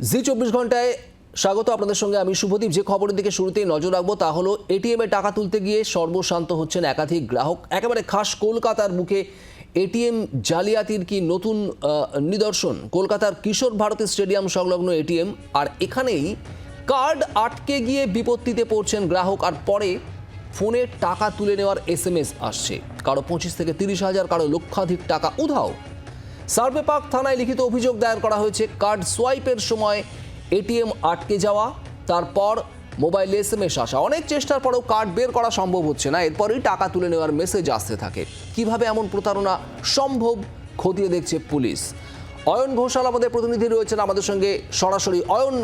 জি চব্বিশ ঘন্টায় স্বাগত আপনাদের সঙ্গে আমি শুভদীপ। যে খবরের দিকে শুরুতেই নজর রাখব তা হলো এটিএমে টাকা তুলতে গিয়ে সর্বশান্ত হচ্ছেন একাধিক গ্রাহক। একেবারে খাস কলকাতার মুখে এটিএম জালিয়াতির কি নতুন নিদর্শন? কলকাতার কিশোর ভারতী স্টেডিয়াম সংলগ্ন এটিএম আর এখানেই কার্ড আটকে গিয়ে বিপত্তিতে পড়ছেন গ্রাহক। আর পরে ফোনে টাকা তুলে নেওয়ার এস আসছে। কারও পঁচিশ থেকে তিরিশ হাজার, কারও লক্ষাধিক টাকা উধাও। সার্ভে পার্ক থানায় লিখিত অভিযোগ দায়ের করা হয়েছে। কার্ড সোয়াইপের সময় এটিএম আটকে যাওয়া, তারপর মোবাইলে এসএমএস আসা। অনেক চেষ্টার পরেও কার্ড বের করা সম্ভব হচ্ছে না। এরপরেই টাকা তুলে নেওয়ার মেসেজ আসতে থাকে। কীভাবে এমন প্রতারণা সম্ভব খতিয়ে দেখছে পুলিশ? অয়ন ঘোষাল আমাদের প্রতিনিধি রয়েছেন আমাদের সঙ্গে সরাসরি। অয়ন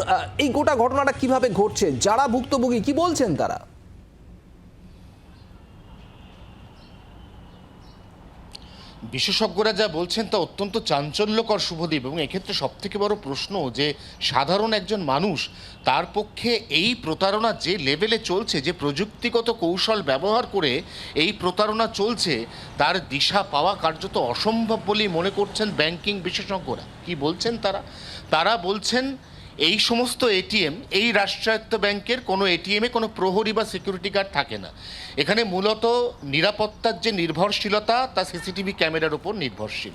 এই গোটা ঘটনাটা কীভাবে ঘটছে? যারা ভুক্তভোগী, কি বলছেন তারা? বিশেষজ্ঞরা যা বলছেন তা অত্যন্ত চাঞ্চল্যকর শুভদ্বীপ এবং এক্ষেত্রে সবথেকে বড় প্রশ্ন যে, সাধারণ একজন মানুষ তার পক্ষে এই প্রতারণা যে লেভেলে চলছে, যে প্রযুক্তিগত কৌশল ব্যবহার করে এই প্রতারণা চলছে, তার দিশা পাওয়া কার্যত অসম্ভব বলেই মনে করছেন ব্যাংকিং বিশেষজ্ঞরা। কি বলছেন তারা? তারা বলছেন এই সমস্ত এটিএম, এই রাষ্ট্রায়ত্ত ব্যাংকের কোনো এটিএমে কোনো প্রহরী বা সিকিউরিটি গার্ড থাকে না। এখানে মূলত নিরাপত্তার যে নির্ভরশীলতা, তা সিসিটিভি ক্যামেরার উপর নির্ভরশীল।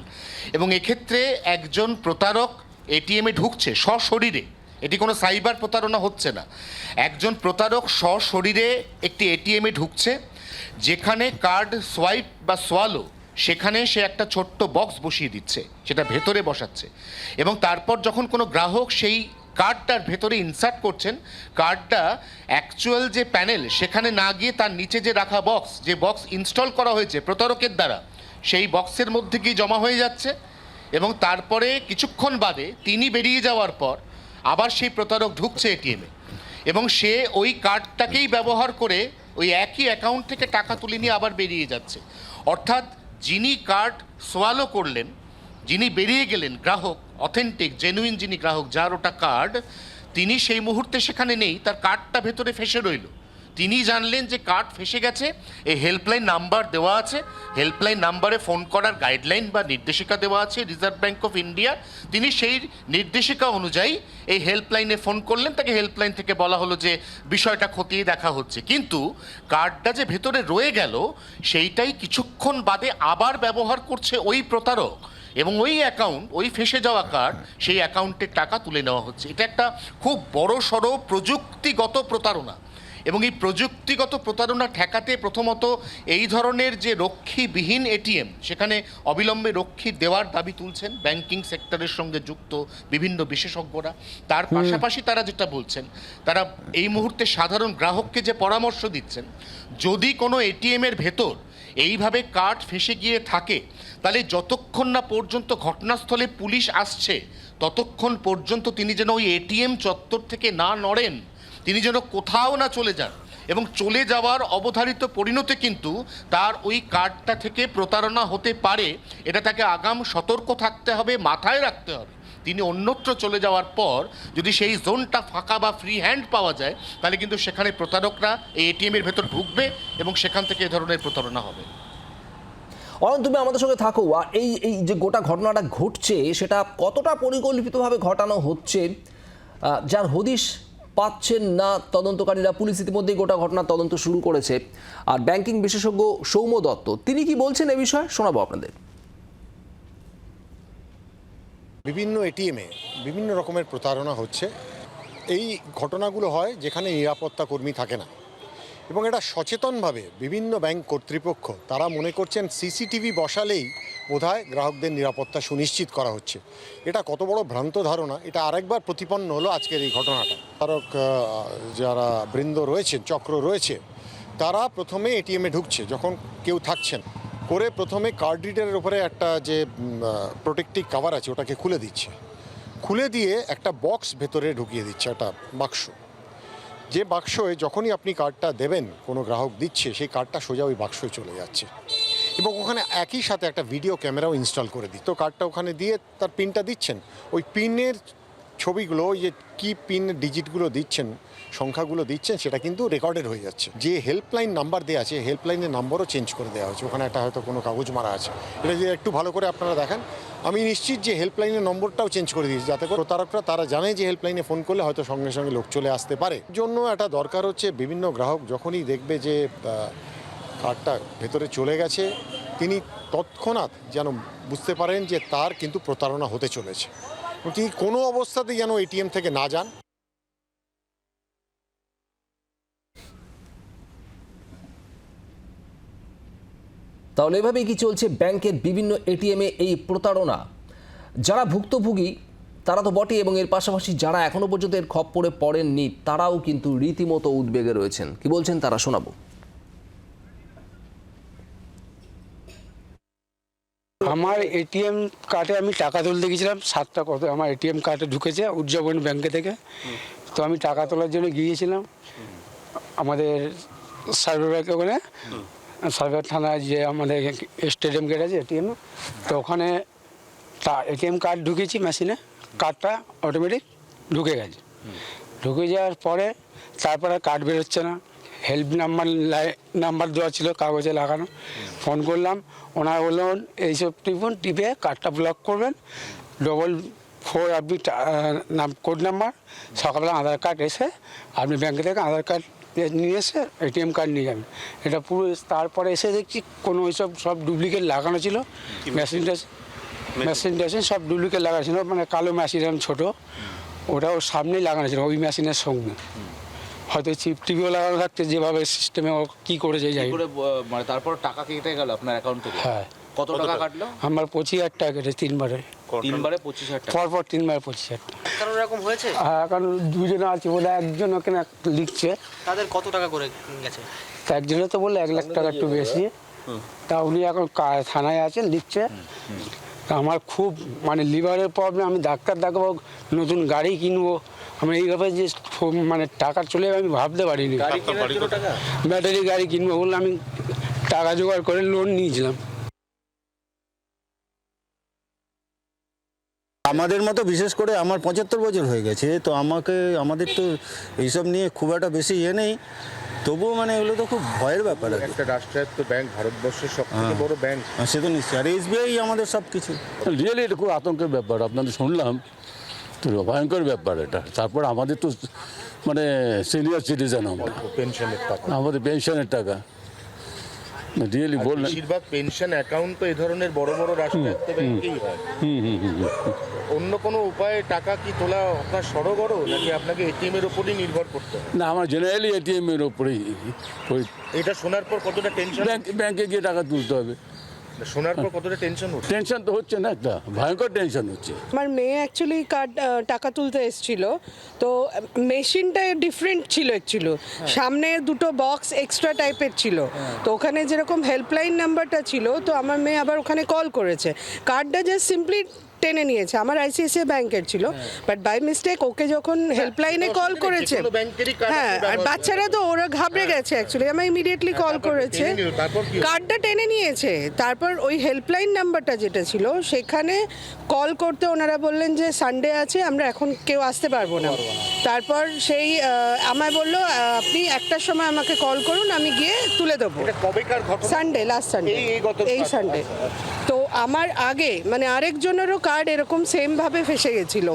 এবং এক্ষেত্রে একজন প্রতারক এটিএমে ঢুকছে সশরীরে। এটি কোনো সাইবার প্রতারণা হচ্ছে না। একজন প্রতারক সশরীরে একটি এটিএমে ঢুকছে, যেখানে কার্ড সোয়াইপ বা সোয়ালো, সেখানে সে একটা ছোট্ট বক্স বসিয়ে দিচ্ছে, সেটা ভেতরে বসাচ্ছে। এবং তারপর যখন কোনো গ্রাহক সেই কার্ডটার ভেতরে ইনসার্ট করছেন, কার্ডটা অ্যাকচুয়াল যে প্যানেল সেখানে না গিয়ে তার নিচে যে রাখা বক্স যে বক্স ইনস্টল করা হয়েছে প্রতারকের দ্বারা, সেই বক্সের মধ্যে গিয়ে জমা হয়ে যাচ্ছে? এবং তারপরে কিছুক্ষণ বাদে তিনি বেরিয়ে যাওয়ার পর আবার সেই প্রতারক ঢুকছে এটিএমে এবং সে ওই কার্ডটাকেই ব্যবহার করে ওই একই অ্যাকাউন্ট থেকে টাকা তুলে নিয়ে আবার বেরিয়ে যাচ্ছে। অর্থাৎ যিনি কার্ড সোয়ালো করলেন, যিনি বেরিয়ে গেলেন, গ্রাহক অথেন্টিক জেনুইন যিনি গ্রাহক, যার ওটা কার্ড তিনি সেই মুহূর্তে সেখানে নেই, তার কার্ডটা ভেতরে ফেসে রইল। তিনি জানলেন যে কার্ড ফেসে গেছে, এই হেল্পলাইন নাম্বার দেওয়া আছে হেল্পলাইন নাম্বারে ফোন করার গাইডলাইন বা নির্দেশিকা দেওয়া আছে রিজার্ভ ব্যাঙ্ক অফ ইন্ডিয়া তিনি সেই নির্দেশিকা অনুযায়ী এই হেল্পলাইনে ফোন করলেন, তাকে হেল্পলাইন থেকে বলা হলো যে বিষয়টা খতিয়ে দেখা হচ্ছে। কিন্তু কার্ডটা যে ভেতরে রয়ে গেল, সেইটাই কিছুক্ষণ বাদে আবার ব্যবহার করছে ওই প্রতারক। এবং ওই অ্যাকাউন্ট ওই ফেসে যাওয়া কার্ড সেই অ্যাকাউন্টের টাকা তুলে নেওয়া হচ্ছে। এটা একটা খুব বড় সড়ো প্রযুক্তিগত প্রতারণা। এবং এই প্রযুক্তিগত প্রতারণা ঠেকাতে প্রথমত এই ধরনের যে রক্ষীবিহীন এটিএম সেখানে অবিলম্বে রক্ষী দেওয়ার দাবি তুলছেন ব্যাংকিং সেক্টরের সঙ্গে যুক্ত বিভিন্ন বিশেষজ্ঞরা। তার পাশাপাশি তারা যেটা বলছেন তারা এই মুহূর্তে সাধারণ গ্রাহককে যে পরামর্শ দিচ্ছেন যদি কোনো এটিএমের ভেতর এইভাবে কার্ড ফেসে গিয়ে থাকে, তাহলে যতক্ষণ না পর্যন্ত ঘটনাস্থলে পুলিশ আসছে, ততক্ষণ পর্যন্ত তিনি যেন ওই এটিএম চত্বর থেকে না নড়েন, তিনি যেন কোথাও না চলে যান। এবং চলে যাওয়ার অবধারিত পরিণতি কিন্তু তার ওই কার্ডটা থেকে প্রতারণা হতে পারে, এটা তাকে আগাম সতর্ক থাকতে হবে, মাথায় রাখতে হবে। তিনি অন্যত্র চলে যাওয়ার পর যদি সেই জোনটা ফাঁকা বা ফ্রি হ্যান্ড পাওয়া যায়, তাহলে কিন্তু সেখানে প্রতারকরা এই এটিএমের ভেতর ঢুকবে এবং সেখান থেকে এ ধরনের প্রতারণা হবে। অয়ন তুমি আমাদের সঙ্গে থাকো। আর এই এই যে গোটা ঘটনাটা ঘটছে, সেটা কতটা পরিকল্পিতভাবে ঘটানো হচ্ছে যার হদিশ পাচ্ছেন না তদন্তকারীরা? পুলিশ ইতিমধ্যেই গোটা ঘটনার তদন্ত শুরু করেছে। আর ব্যাংকিং বিশেষজ্ঞ সৌম্য দত্ত, তিনি কি বলছেন এ বিষয়ে? শোনাবো আপনাদের। বিভিন্ন এটিএমে বিভিন্ন রকমের প্রতারণা হচ্ছে। এই ঘটনাগুলো হয় যেখানে নিরাপত্তা কর্মী থাকে না। এবং এটা সচেতনভাবে বিভিন্ন ব্যাংক কর্তৃপক্ষ, তারা মনে করছেন সিসিটিভি বসালেই বোধহয় গ্রাহকদের নিরাপত্তা সুনিশ্চিত করা হচ্ছে। এটা কত বড় ভ্রান্ত ধারণা, এটা আরেকবার প্রতিপন্ন হলো আজকের এই ঘটনাটা। তারক যারা বৃন্দ রয়েছে চক্র রয়েছে, তারা প্রথমে এটিএমে ঢুকছে, যখন কেউ থাকছেন। করে প্রথমে কার্ড রিডারের উপরে একটা যে প্রোটেক্টিভ কাভার আছে, ওটাকে খুলে দিচ্ছে। খুলে দিয়ে একটা বক্স ভেতরে ঢুকিয়ে দিচ্ছে, একটা বাক্স। যে বাক্সে যখনই আপনি কার্ডটা দেবেন, কোনো গ্রাহক দিচ্ছে, সেই কার্ডটা সোজা ওই বাক্সে চলে যাচ্ছে। এবং ওখানে একই সাথে একটা ভিডিও ক্যামেরাও ইনস্টল করে দিই। তো কার্ডটা ওখানে দিয়ে তার পিনটা দিচ্ছেন, ওই পিনের ছবিগুলো, ওই যে কি পিন ডিজিটগুলো দিচ্ছেন, সংখ্যাগুলো দিচ্ছেন, সেটা কিন্তু রেকর্ডেড হয়ে যাচ্ছে। যে হেল্পলাইন নাম্বার দেওয়া আছে হেল্পলাইনের নাম্বারও চেঞ্জ করে দেওয়া হচ্ছে ওখানে একটা হয়তো কোনো কাগজ মারা আছে। এটা যদি একটু ভালো করে আপনারা দেখেন, আমি নিশ্চিত যে হেল্পলাইনের নম্বরটাও চেঞ্জ করে দিয়েছি। যাতে করে প্রতারকরা তারা জানে যে হেল্পলাইনে ফোন করলে হয়তো সঙ্গে সঙ্গে লোক চলে আসতে পারে। জন্য একটা দরকার হচ্ছে বিভিন্ন গ্রাহক যখনই দেখবে যে কার্ডটা ভেতরে চলে গেছে, তিনি তৎক্ষণাৎ যেন বুঝতে পারেন যে তার কিন্তু প্রতারণা হতে চলেছে। তিনি কোনো অবস্থাতেই যেন এটিএম থেকে না যান? তাহলে এভাবেই কি চলছে ব্যাংকের বিভিন্ন এটিএমে এই প্রতারণা? যারা ভুক্তভোগী, তারা তো বটে এবং এর পাশাপাশি যারা এখনও পর্যন্ত এর খপ্পরে পড়েননি, তারাও কিন্তু রীতিমতো উদ্বেগে রয়েছেন। কি বলছেন তারা শোনাবো। আমার এটিএম কার্ডে আমি টাকা তুলতে গেছিলাম সাতটা কত আমার এটিএম কার্ডে ঢুকেছে উদযাপন ব্যাংকে থেকে। তো আমি টাকা তোলার জন্য গিয়েছিলাম। আমাদের সার্ভার ব্যাংকে ওখানে সার্ভার থানায় যে আমাদের স্টেডিয়াম গেট আছে এটিএম তো ওখানে তা এটিএম কার্ড ঢুকেছি মেশিনে কার্ডটা অটোমেটিক ঢুকে গেছে। ঢুকে যাওয়ার পরে তারপরে কার্ড বেরোচ্ছে না। হেল্প নাম্বার নাম্বার দেওয়া ছিল কাগজে লাগানো। ফোন করলাম ওনারা বললেন এইসব টিপুন টিপে কার্ডটা ব্লক করবেন। ডবল ফোর আপনি নাম কোড নাম্বার সকালবেলা আধার কার্ড এসে আপনি ব্যাংক থেকে আধার কার্ড নিয়ে এসে এটিএম কার্ড নিয়ে যাবেন। এটা পুরো তারপরে এসে দেখছি কোনো ওইসব সব ডুপ্লিকেট লাগানো ছিল। মেশিন মেশিন টেশিন সব ডুপ্লিকেট লাগানো ছিল মানে কালো মেশিন ছোটো। ওটা ওর সামনেই লাগানো ছিল ওই মেশিনের সঙ্গে। হয়তো চিপ টিভিও লাগানো থাকতে যেভাবে সিস্টেমে ও কী করেছে যাই কি করে মানে তারপর টাকা কেটে গেল আপনার অ্যাকাউন্ট থেকে? হ্যাঁ। কত টাকা কাটলো? আমার পঁচিশ হাজার টাকা কেটে তিনবারে। তিনবারে পঁচিশ হাজার টাকা। পরপর তিনবার পঁচিশ হাজার কারণ এরকম হয়েছে? হ্যাঁ এখন দুজনে আছে বলে একজন ওখানে লিখছে। তাদের কত টাকা করে গেছে? একজনে তো বললে এক লাখ টাকা একটু বেশি। তা উনি এখন কা- থানায় আছেন লিখছে। তা আমার খুব মানে লিভারের প্রবলেম আমি ডাক্তার দেখাবো নতুন গাড়ি কিনবো। আমি এইভাবে যে মানে টাকা চলে যাবে আমি ভাবতে পারিনি। ব্যাটারি গাড়ি কিনবো বললে আমি টাকা জোগাড় করে লোন নিয়েছিলাম। আমাদের মতো বিশেষ করে আমার পঁচাত্তর বছর হয়ে গেছে তো আমাকে আমাদের তো এইসব নিয়ে খুব একটা বেশি ইয়ে নেই। তবুও মানে এগুলো তো খুব ভয়ের ব্যাপার। একটা রাষ্ট্রায়ত্ত ব্যাংক ভারতবর্ষের সব থেকে বড় ব্যাংক। আর সে তো নিশ্চয়ই। আর এসবিআই আমাদের সব কিছু রিয়েলি এটা খুব আতঙ্কের ব্যাপার আপনাদের শুনলাম। তো ভয়ঙ্কর ব্যাপার এটা। তারপর আমাদের তো মানে সিনিয়র সিটিজেন আমরা। পেনশনের টাকা? আমাদের পেনশনের টাকা। রিয়েলি বললেন বেশিরভাগ পেনশন অ্যাকাউন্ট তো এই ধরনের বড় বড় রাষ্ট্রায়ত্ত ব্যাংকেই হয়। হুম হুম হুম হুম। অন্য কোনো উপায়ে টাকা কি তোলা আপনার সড়গড় নাকি আপনাকে এটিএম এর উপরই নির্ভর করতে হয়? না আমার জেনারেলি এটিএম এর ওপরেই ওই এটা শোনার পর কতটা টেনশন ব্যাংকে গিয়ে টাকা তুলতে হবে। শোনার পর কতটা টেনশন হচ্ছে? টেনশন তো হচ্ছে না একটা ভয়ঙ্কর টেনশন হচ্ছে। আমার মেয়ে অ্যাকচুয়ালি কার্ড টাকা তুলতে এসেছিল তো মেশিনটা ডিফারেন্ট ছিল অ্যাকচুয়ালি সামনে দুটো বক্স এক্সট্রা টাইপের ছিল। তো ওখানে যেরকম হেল্পলাইন নাম্বারটা ছিল তো আমার মেয়ে আবার ওখানে কল করেছে। কার্ডটা জাস্ট সিম্পলি টেনে নিয়েছে। আমার আইসিআইসিআই ব্যাংকের ছিল। বাট বাই মিস্টেক ওকে যখন হেল্পলাইনে কল করেছে। হ্যাঁ আর বাচ্চারা তো ওরা ঘাবড়ে গেছে অ্যাকচুয়ালি আমি ইমিডিয়েটলি কল করেছে? কার্ডটা টেনে নিয়েছে। তারপর ওই হেল্পলাইন নাম্বারটা যেটা ছিল সেখানে কল করতে ওনারা বললেন যে সানডে আছে আমরা এখন কেউ আসতে পারব না। তারপর সেই আমায় বলল আপনি একটার সময় আমাকে কল করুন আমি গিয়ে তুলে দেবো। সানডে লাস্ট সানডে এই- সানডে আমার আগে মানে আরেকজনেরও কার্ড এরকম সেম ভাবে ফেসে গেছিল।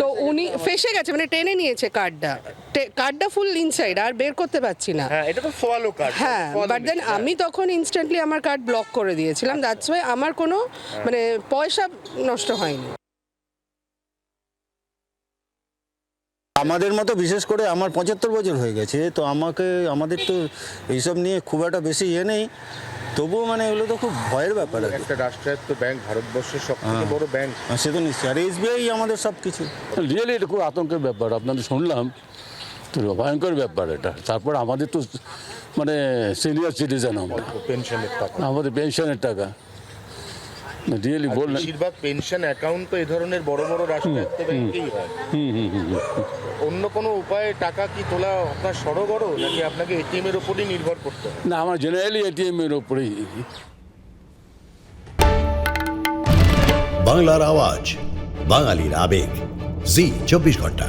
তো উনি ফেসে গেছে মানে টেনে নিয়েছে কার্ডটা কার্ডটা ফুল ইনসাইড আর বের করতে পারছি না। হ্যাঁ এটা তো সোয়ালো কার্ড হ্যাঁ বাট দেন আমি তখন ইনস্ট্যান্টলি আমার কার্ড ব্লক করে দিয়েছিলাম দ্যাটস ওয়াই আমার কোনো মানে পয়সা নষ্ট হয়নি। আমাদের মতো বিশেষ করে আমার পঁচাত্তর বছর হয়ে গেছে তো আমাকে আমাদের তো এইসব নিয়ে খুব একটা বেশি ইয়ে নেই। তবুও মানে এগুলো তো খুব ভয়ের ব্যাপার একটা রাষ্ট্রায়ত্ত ব্যাংক ভারতবর্ষের সব থেকে বড় ব্যাংক সে তো নিশ্চয়ই। আর এসবিআই আমাদের সব কিছু রিয়েলি এটা খুব আতঙ্কের ব্যাপার। আপনাদের শুনলাম তো ভয়ঙ্কর ব্যাপার এটা। তারপর আমাদের তো মানে সিনিয়র সিটিজেন আমরা। পেনশনের টাকা। আমাদের পেনশনের টাকা। রিয়েলি বললেন। বেশিরভাগ পেনশন অ্যাকাউন্ট তো এই ধরনের বড় বড় রাষ্ট্রায়ত্ত ব্যাংকেই হয়। হুম হুম হুম হুম। অন্য কোনো উপায়ে টাকা কি তোলা আপনার সড়গড় নাকি আপনাকে এটিএম এর উপরই নির্ভর করতে হয়? না আমার জেনারেলি এটিএম এর ওপরেই। বাংলার আওয়াজ বাঙালির আবেগ। জি চব্বিশ ঘণ্টা।